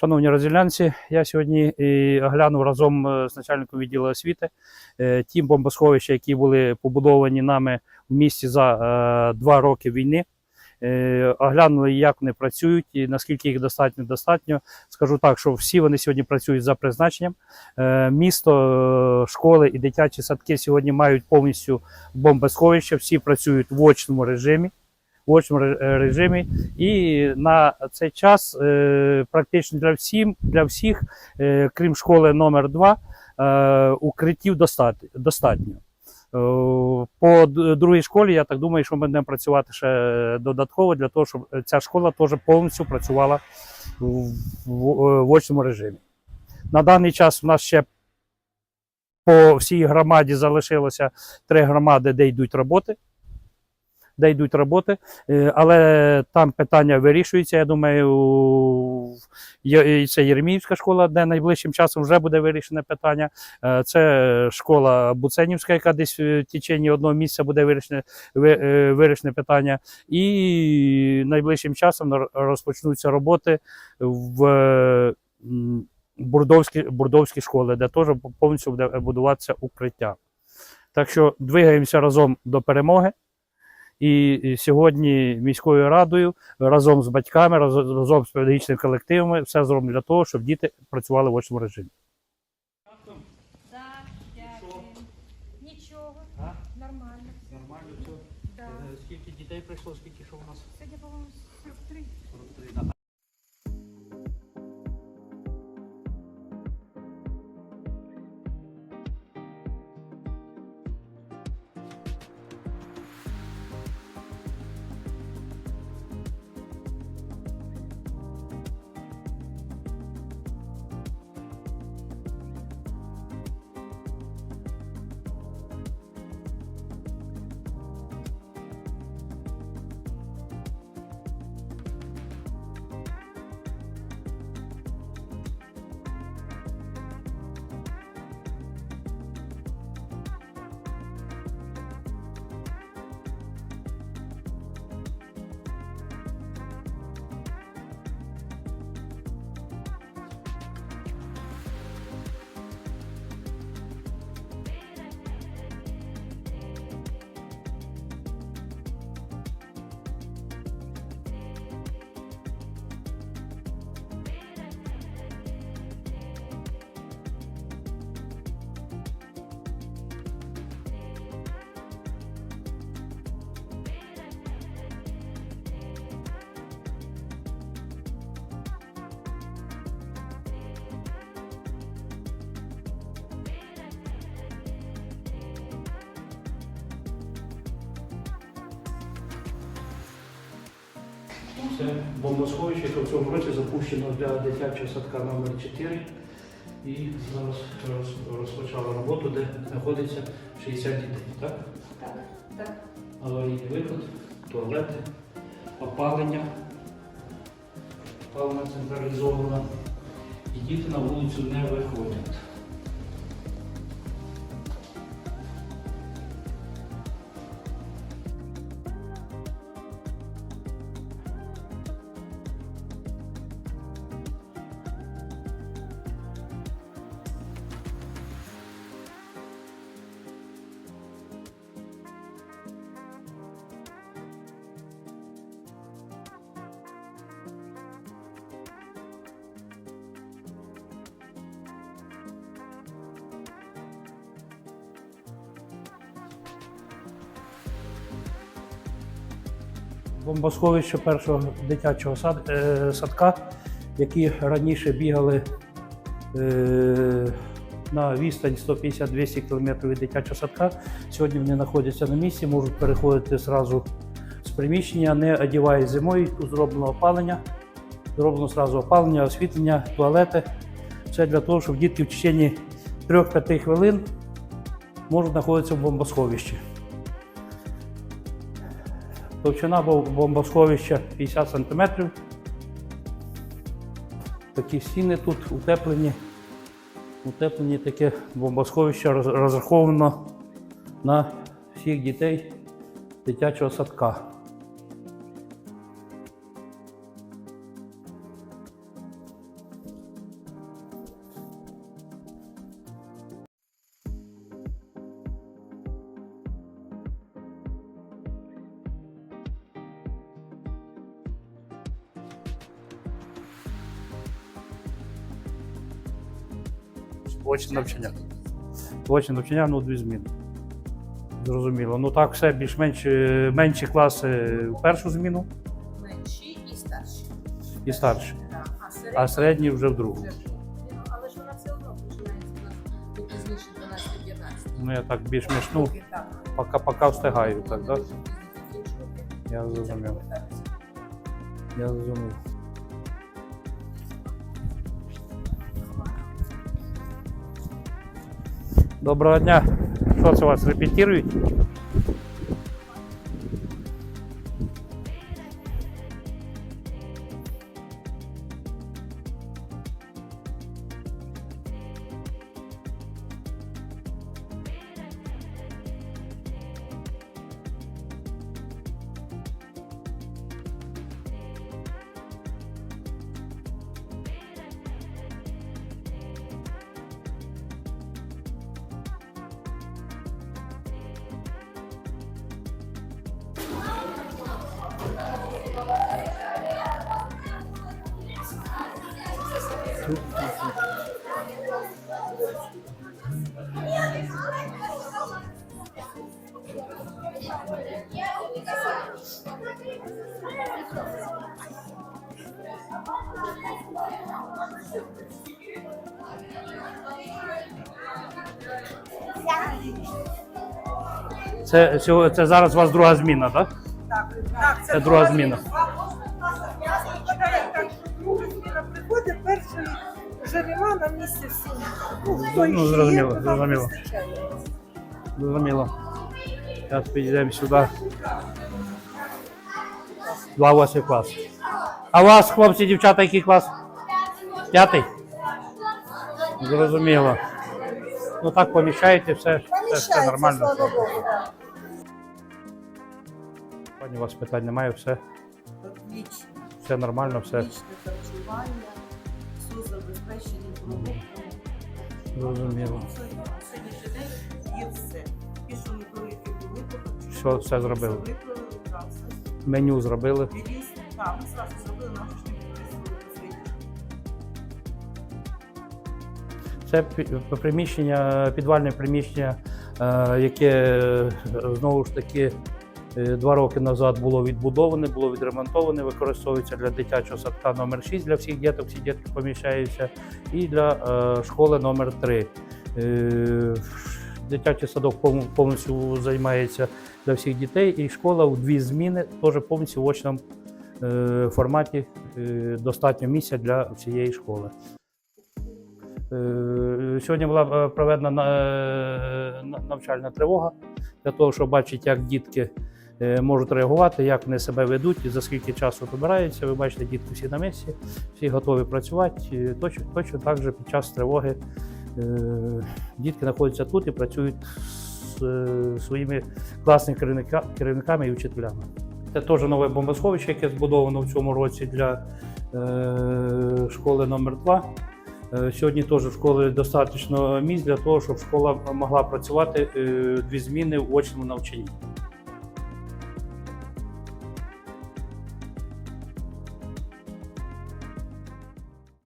Шановні розділянці, я сьогодні е, оглянув разом е, з начальником відділу освіти е, ті бомбосховища, які були побудовані нами в місті за два роки війни. Оглянули, як вони працюють і наскільки їх достатньо достатньо. Скажу так, що всі вони сьогодні працюють за призначенням. Місто, школи і дитячі садки сьогодні мають повністю бомбосховища, всі працюють в очному режимі. В очному е, режимі, і на цей час е, практично для всім, для всіх, е, крім школи номер 2 е, укриттів достатньо. По другій школі, я так думаю, що ми будемо працювати ще додатково для того, щоб ця школа теж повністю працювала в очному режимі. На даний час у нас ще по всій громаді залишилося три громади, де йдуть роботи. Де йдуть роботи, Е, але там питання вирішується. Я думаю, це Єреміївська школа, де найближчим часом вже буде вирішене питання. Е, Це школа Буценівська, яка десь в течені одного місяця буде вирішене, е, вирішене питання. І найближчим часом розпочнуться роботи в м, Бурдовській, Бурдовській школі, де теж повністю буде будуватися укриття. Так що двигаємося разом до перемоги. І сьогодні міською радою разом з батьками, разом з педагогічними колективами все зроблено для того, щоб діти працювали в очному режимі. Нічого, нормально. все. Нормально все. Да. Скільки дітей прийшло, скільки що у нас? Сьогодні, по-моєму, 43. 43. Це бомбосховище, яке в цьому році запущено для дитячого садка номер 4 і зараз роз- розпочало роботу, де знаходиться 60 дітей. Так? Так, так. Аварійний виход, туалети, опалення, опалення централізовано. І діти на вулицю не виходять. Бомбосховище першого дитячого сад, е, садка, які раніше бігали е, на відстань 150-200 км від дитячого садка. Сьогодні вони знаходяться на місці, можуть переходити зразу з приміщення, не одівають зимою. Тут зроблено опалення, зроблено зразу опалення, освітлення, туалети. Все для того, щоб дітки в течение 3-5 хвилин можуть знаходитися в бомбосховищі. Товщина бомбосховища 50 см. Такі стіни тут утеплені. Утеплені таке бомбосховище роз- розраховано на всіх дітей дитячого садка. Очне навчання. Очне навчання, ну дві зміни. Зрозуміло. Ну так, все більш-менш е, менші класи в першу зміну менші і старші. і старші, Так, А середні а середні вже в другу. Ну, але ж вона все одно починається у нас пізніше 12-15. Ну я так більш-менш, ну, Поки так. поки, встигаю, так, закінчувати. Я зрозумів. Я зрозумів. Доброго дня. Що це у вас репетирують? Це, це зараз у вас друга зміна, так? Так, так, Це друга зміна. Вже нема на місці всі. Ну, хто Ну, ще зрозуміло, то нам зрозуміло. вистачає. Зрозуміло. Зараз підійдемо сюди. Два восьмий клас. А у вас, хлопці, дівчата, який клас? П'ятий? Зрозуміло. Ну так поміщаєте, все, все, все Поміщається, нормально. слава Богу. так. Пані, у вас питань немає, все, Отлично. все нормально, все. Отличне харчування. Зрозуміло. Що Все- зробили. Меню зробили. Так, ми зразу зробили ж Це приміщення, підвальне приміщення, е, яке е, знову ж таки два роки назад було відбудоване, було відремонтоване, використовується для дитячого садка номер 6 для всіх діток, всі дітки поміщаються, і для е, школи номер 3 Е, Дитячий садок повністю займається для всіх дітей, і школа у дві зміни теж повністю в очному е, форматі е, достатньо місця для всієї школи. Е, Сьогодні була е, проведена на- е, на- навчальна тривога для того, щоб бачити, як дітки е, можуть реагувати, як вони себе ведуть і за скільки часу добираються. Ви бачите, дітки всі на місці, всі готові працювати. Точно, точно так же під час тривоги е, дітки знаходяться тут і працюють з е, своїми класними керівника- керівниками і вчителями. Це теж нове бомбосховище, яке збудовано в цьому році для е, школи номер 2 Е, Сьогодні теж в школі достатньо місць для того, щоб школа могла працювати е, дві зміни в очному навчанні.